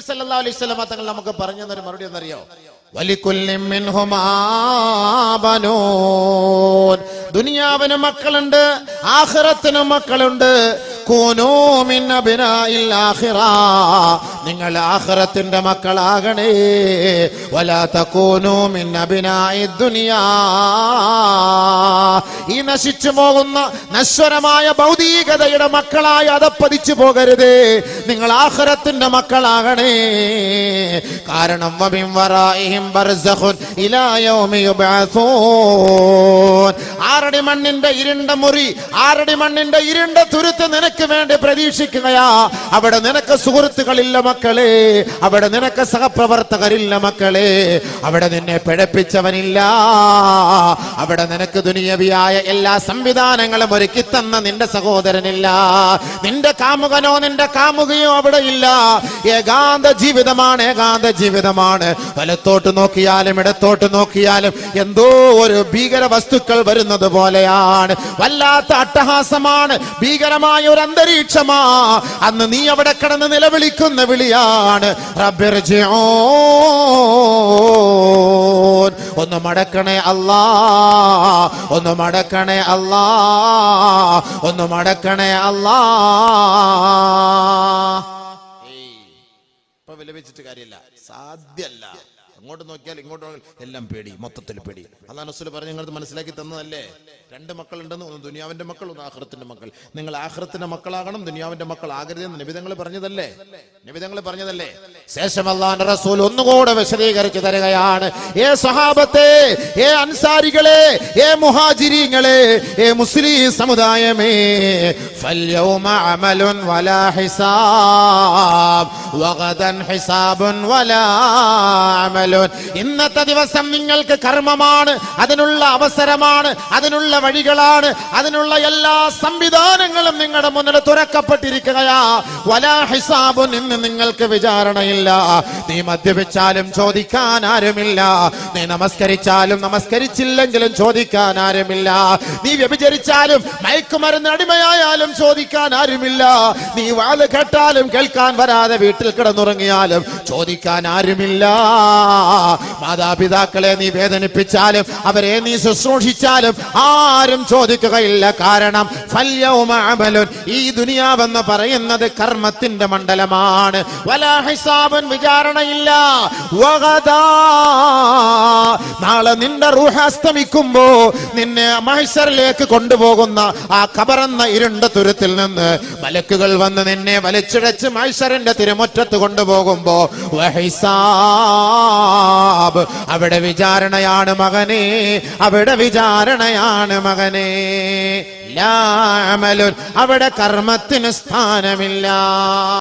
നബി സല്ലല്ലാഹു അലൈഹി വസല്ലം തങ്ങൾ നമുക്ക് പറഞ്ഞു തന്നൊരു മറുപടി എന്നറിയോ ദുനിയാവിന് മക്കളുണ്ട് ആഖിറത്തിന് മക്കളുണ്ട്. നിങ്ങൾ ആഹ്റത്തിന്റെ മക്കളാകണേ. ദുനിയാ. ഈ നശിച്ചു പോകുന്ന നശ്വരമായ ഭൗതികതയുടെ മക്കളായി അതപ്പതിച്ചു പോകരുത്. നിങ്ങൾ ആഹ്റത്തിന്റെ മക്കളാകണേ. കാരണം വറാഇഹിം ബർസഖുൻ ഇലാ യൗമി ആറടി മണ്ണിന്റെ ഇരുണ്ട മുറി ആറടി മണ്ണിന്റെ ഇരുണ്ട തുരുത്ത് നിനക്ക് വേണ്ടി പ്രതീക്ഷിക്കുകയാ. അവിടെ നിനക്ക് സുഹൃത്തുക്കളില്ല മക്കളെ. അവിടെ നിനക്ക് സഹപ്രവർത്തകരില്ല മക്കളെ. അവിടെ നിന്നെ പിഴപ്പിച്ചവനില്ല. അവിടെ നിനക്ക് ദുനിയവിയായ എല്ലാ സംവിധാനങ്ങളും ഒരുക്കി തന്ന നിന്റെ സഹോദരനില്ല. നിന്റെ കാമുകനോ നിന്റെ കാമുകയോ അവിടെ ഇല്ല. ഏകാന്ത ജീവിതമാണ് ഏകാന്ത ജീവിതമാണ്. വലത്തോട്ട് നോക്കിയാലും ഇടത്തോട്ട് നോക്കിയാലും എന്തോ ഒരു ഭീകര വസ്തുക്കൾ വരുന്നത് പോലെയാണ്. വല്ലാത്ത അട്ടഹാസമാണ്. ഭീകരമായ ഒരു അന്തരീക്ഷമാ. അന്ന് നീ അവിടെ കിടന്ന് നിലവിളിക്കുന്ന വിളിയാണ്. റബ്ബിർജിഊൻ. ഒന്ന് മടക്കണേ അല്ലാ. ഒന്ന് മടക്കണേ അല്ലാ. ഒന്ന് മടക്കണേ അല്ലാ. ഇപ്പൊ വിലപിച്ചിട്ട് കാര്യമില്ല. സാധ്യല്ല. അങ്ങോട്ട് നോക്കിയാൽ ഇങ്ങോട്ട് നോക്കിയാൽ എല്ലാം പേടി മൊത്തത്തിൽ പേടി അള്ളാഹ് റസൂൽ പറഞ്ഞു നിങ്ങൾക്ക് മനസ്സിലാക്കി തന്നതല്ലേ രണ്ട് മക്കളുണ്ടെന്ന് ഒന്ന് ദുനിയാവിന്റെ മക്കൾ ഒന്ന് ആഹ്റത്തിന്റെ മക്കൾ നിങ്ങൾ ആഹ്റത്തിന്റെ മക്കളാകണം ദുനിയാവിന്റെ മക്കൾ ആകരുതെന്ന് നിബിധങ്ങൾ പറഞ്ഞതല്ലേ നിബിധങ്ങൾ പറഞ്ഞതല്ലേ ശേഷം അള്ളാന്റെ റസൂൽ ഒന്നുകൂടെ വിശദീകരിച്ചു തരികയാണ് ഏ സഹാബത്തെ ഏ അൻസാരികളെ ഏ മുഹാജിരിങ്ങളെ ഏ മുസ്ലിം സമുദായമേ فاليوم عمل ولا حساب وغدا حساب ولا عمل ഇന്നത്തെ ദിവസം നിങ്ങൾക്ക് കർമ്മമാണ് അതിനുള്ള അവസരമാണ് അതിനുള്ള വഴികളാണ് അതിനുള്ള എല്ലാ സംവിധാനങ്ങളും നിങ്ങളുടെ മുന്നിൽ തുറക്കപ്പെട്ടിരിക്കുകയാ. വലാ ഹിസാബുൻ ഇന്ന് നിങ്ങൾക്ക് വിചാരണയില്ല. നീ മദ്യപിച്ചാലും ചോദിക്കാൻ ആരുമില്ല. നീ നമസ്കരിച്ചാലും നമസ്കരിച്ചില്ലെങ്കിലും ചോദിക്കാൻ ആരുമില്ല. നീ വ്യഭിചരിച്ചാലും മയക്കുമരുന്ന് അടിമയായാലും ചോദിക്കാൻ ആരുമില്ല. നീ വാൽ കേട്ടാലും കേൾക്കാൻ വരാതെ വീട്ടിൽ കിടന്നുറങ്ങിയാലും ചോദിക്കാൻ ആരുമില്ല. മാതാപിതാക്കളെ നീ വേദനിപ്പിച്ചാലും അവരെ നീ ശുശ്രൂഷിച്ചാലും ആരും ചോദിക്കുകയില്ല കാരണം ഫല്യവും ഈ ദുനിയാവെന്ന് പറയുന്നത് കർമ്മത്തിന്റെ മണ്ഡലമാണ് വലാ ഹിസാബൻ വിചാരണയില്ല. നാളെ നിന്റെ റൂഹ് അസ്തമിക്കുമ്പോ നിന്നെ മഹിഷറിലേക്ക് കൊണ്ടുപോകുന്ന ആ കബറെന്ന ഇരുണ്ട തുരത്തിൽ നിന്ന് മലക്കുകൾ വന്ന് നിന്നെ വലിച്ചിഴച്ച് മഹിഷറിന്റെ തിരുമുറ്റത്ത് കൊണ്ടുപോകുമ്പോ വഹിസാബ് അവിടെ വിചാരണയാണ് മകനെ. അവിടെ വിചാരണയാണ് മകനെ. അവിടെ കർമ്മത്തിന് സ്ഥാനമില്ല.